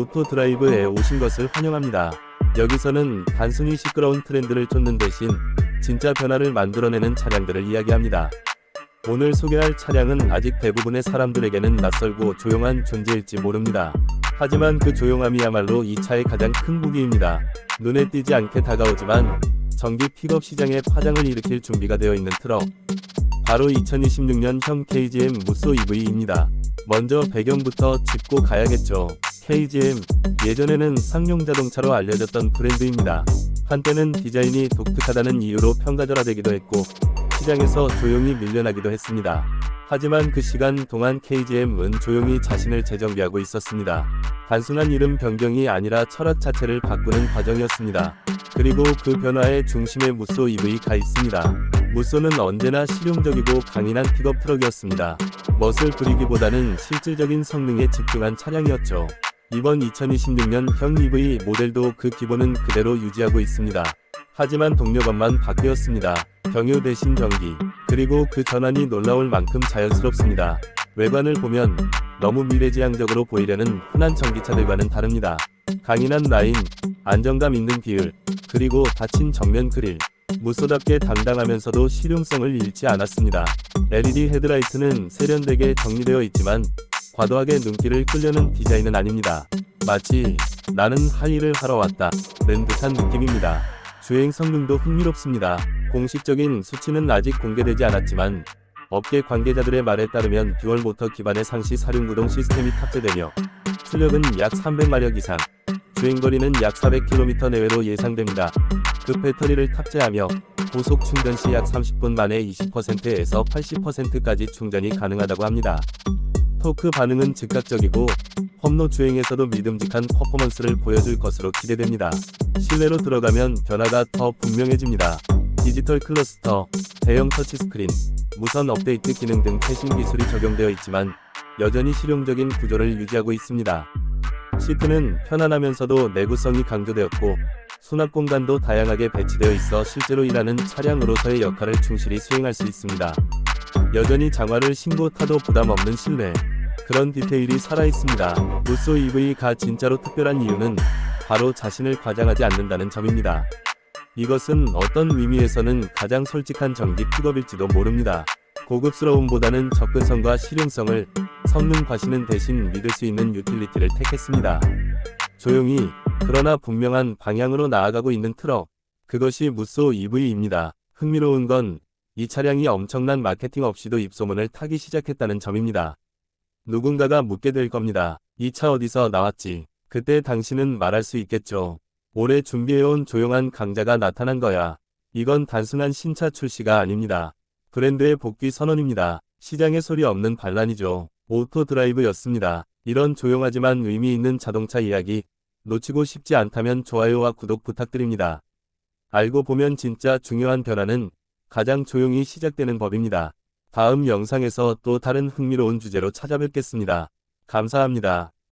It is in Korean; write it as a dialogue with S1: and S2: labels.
S1: 오토 드라이브에 오신 것을 환영합니다. 여기서는 단순히 시끄러운 트렌드를 쫓는 대신 진짜 변화를 만들어내는 차량들을 이야기합니다. 오늘 소개할 차량은 아직 대부분의 사람들에게는 낯설고 조용한 존재일지 모릅니다. 하지만 그 조용함이야말로 이 차의 가장 큰 무기입니다. 눈에 띄지 않게 다가오지만 전기 픽업 시장에 파장을 일으킬 준비가 되어 있는 트럭. 바로 2026년형 KGM 무쏘 EV입니다. 먼저 배경부터 짚고 가야겠죠. KGM, 예전에는 상용 자동차로 알려졌던 브랜드입니다. 한때는 디자인이 독특하다는 이유로 평가절하되기도 했고, 시장에서 조용히 밀려나기도 했습니다. 하지만 그 시간 동안 KGM은 조용히 자신을 재정비하고 있었습니다. 단순한 이름 변경이 아니라 철학 자체를 바꾸는 과정이었습니다. 그리고 그 변화의 중심에 무쏘 EV가 있습니다. 무쏘는 언제나 실용적이고 강인한 픽업 트럭이었습니다. 멋을 부리기보다는 실질적인 성능에 집중한 차량이었죠. 이번 2026년형 EV 모델도 그 기본은 그대로 유지하고 있습니다. 하지만 동력원만 바뀌었습니다. 경유 대신 전기. 그리고 그 전환이 놀라울 만큼 자연스럽습니다. 외관을 보면 너무 미래지향적으로 보이려는 흔한 전기차들과는 다릅니다. 강인한 라인, 안정감 있는 비율, 그리고 닫힌 정면 그릴. 무쏘답게 당당하면서도 실용성을 잃지 않았습니다. LED 헤드라이트는 세련되게 정리되어 있지만 과도하게 눈길을 끌려는 디자인은 아닙니다. 마치 나는 할 일을 하러 왔다 는 듯한 느낌입니다. 주행 성능도 흥미롭습니다. 공식적인 수치는 아직 공개되지 않았지만 업계 관계자들의 말에 따르면 듀얼 모터 기반의 상시 사륜 구동 시스템이 탑재되며 출력은 약 300마력 이상, 주행거리는 약 400km 내외로 예상됩니다. 그 배터리를 탑재하며 고속 충전 시 약 30분 만에 20%에서 80%까지 충전이 가능하다고 합니다. 토크 반응은 즉각적이고 험로 주행에서도 믿음직한 퍼포먼스를 보여줄 것으로 기대됩니다. 실내로 들어가면 변화가 더 분명해집니다. 디지털 클러스터, 대형 터치스크린, 무선 업데이트 기능 등 최신 기술이 적용되어 있지만 여전히 실용적인 구조를 유지하고 있습니다. 시트는 편안하면서도 내구성이 강조되었고 수납 공간도 다양하게 배치되어 있어 실제로 일하는 차량으로서의 역할을 충실히 수행할 수 있습니다. 여전히 장화를 신고 타도 부담 없는 실내. 그런 디테일이 살아있습니다. 무쏘 EV가 진짜로 특별한 이유는 바로 자신을 과장하지 않는다는 점입니다. 이것은 어떤 의미에서는 가장 솔직한 전기 픽업일지도 모릅니다. 고급스러움보다는 접근성과 실용성을, 성능 과시는 대신 믿을 수 있는 유틸리티를 택했습니다. 조용히, 그러나 분명한 방향으로 나아가고 있는 트럭. 그것이 무쏘 EV입니다. 흥미로운 건 이 차량이 엄청난 마케팅 없이도 입소문을 타기 시작했다는 점입니다. 누군가가 묻게 될 겁니다. 이 차 어디서 나왔지? 그때 당신은 말할 수 있겠죠. 오래 준비해온 조용한 강자가 나타난 거야. 이건 단순한 신차 출시가 아닙니다. 브랜드의 복귀 선언입니다. 시장에 소리 없는 반란이죠. 오토 드라이브였습니다. 이런 조용하지만 의미 있는 자동차 이야기 놓치고 싶지 않다면 좋아요와 구독 부탁드립니다. 알고 보면 진짜 중요한 변화는 가장 조용히 시작되는 법입니다. 다음 영상에서 또 다른 흥미로운 주제로 찾아뵙겠습니다. 감사합니다.